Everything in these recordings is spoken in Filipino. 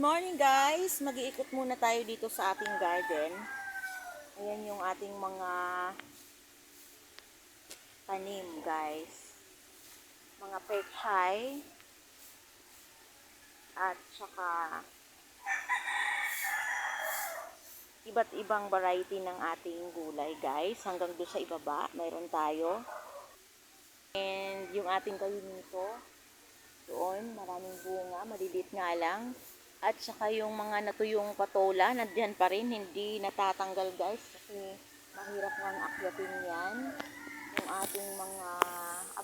morning guys! Mag-iikot muna tayo dito sa ating garden. Ayan yung ating mga tanim guys. Mga pechay. At saka iba't ibang variety ng ating gulay guys. Hanggang doon sa ibaba, mayroon tayo. And yung ating kayunito, doon, maraming bunga, maliliit nga lang. At saka yung mga natuyong patola, nandyan pa rin, hindi natatanggal guys. Kasi mahirap nga akyatin yan. Yung ating mga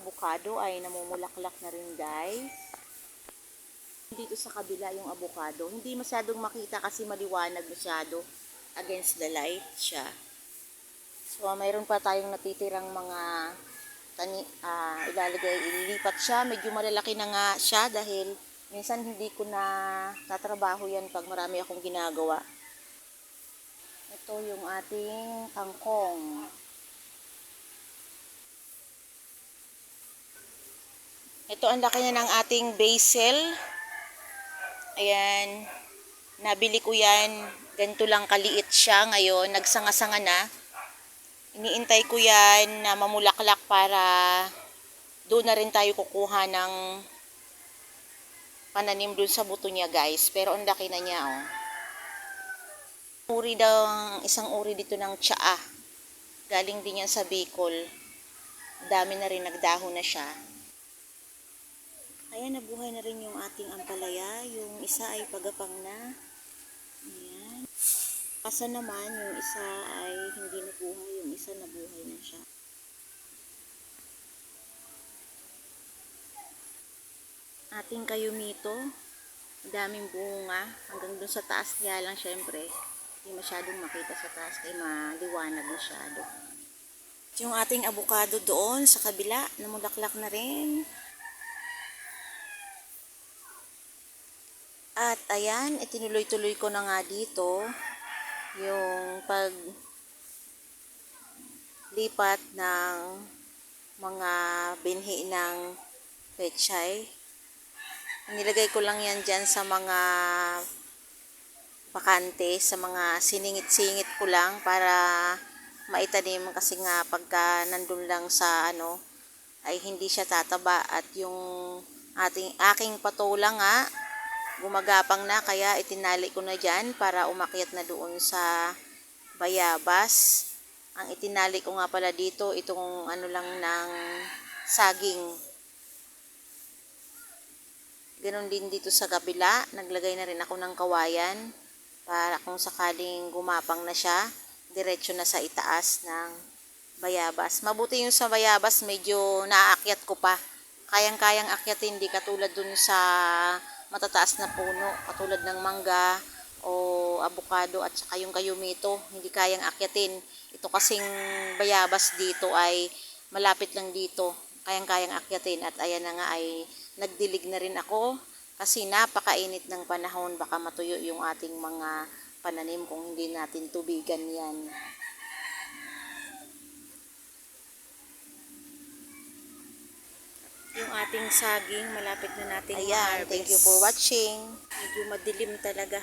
abukado ay namumulaklak na rin guys. Dito sa kabila yung abukado, hindi masyadong makita kasi maliwanag masyado against the light siya. So, mayroon pa tayong natitirang mga tani, ah, ilalagay, ililipat siya. Medyo malalaki na nga siya dahil minsan hindi ko na tatrabaho yan pag marami akong ginagawa. Ito yung ating kangkong. Ito ang laki na ng ating basil. Ayan. Nabili ko yan. Ganito lang kaliit siya ngayon. Nagsanga-sanga na. Iniintay ko yan na mamulaklak para doon na rin tayo kukuha ng pananim doon sa buto niya guys. Pero ang laki na niya oh. Uri daw, isang uri dito ng tsaa. Galing din yan sa Bicol. Dami na rin nagdahon na siya. Ayan, nabuhay na rin yung ating ampalaya. Yung isa ay pagapang na. Ayan. Kasa naman, yung isa ay hindi nabuhay, yung isa nabuhay na siya. Ating kayumito, daming bunga, hanggang dun sa taas kaya lang syempre, hindi masyadong makita sa taas kaya maliwanag masyado. Yung ating abukado doon sa kabila, namulaklak na rin. At ayan, itinuloy-tuloy ko na nga dito yung pag lipat ng mga binhi ng pechay. Nilagay ko lang yan dyan sa mga bakante, sa mga siningit-singit ko lang para maitanim kasi nga pagka nandun lang sa ano ay hindi siya tataba at yung ating aking patola nga gumagapang na kaya itinali ko na dyan para umakyat na doon sa bayabas. Ang itinali ko nga pala dito, itong ano lang ng saging. Ganon din dito sa kabila, naglagay na rin ako ng kawayan para kung sakaling gumapang na siya, diretso na sa itaas ng bayabas. Mabuti yung sa bayabas, medyo naaakyat ko pa. Kayang-kayang akyatin, hindi katulad dun sa matataas na puno katulad ng mangga o abukado at saka yung kayumito hindi kayang akyatin ito kasing bayabas dito ay malapit lang dito kayang kayang akyatin at ayan na nga ay nagdilig na rin ako kasi napakainit ng panahon baka matuyo yung ating mga pananim kung hindi natin tubigan yan yung ating saging malapit na nating Ayan, thank you for watching. Medyo madilim talaga.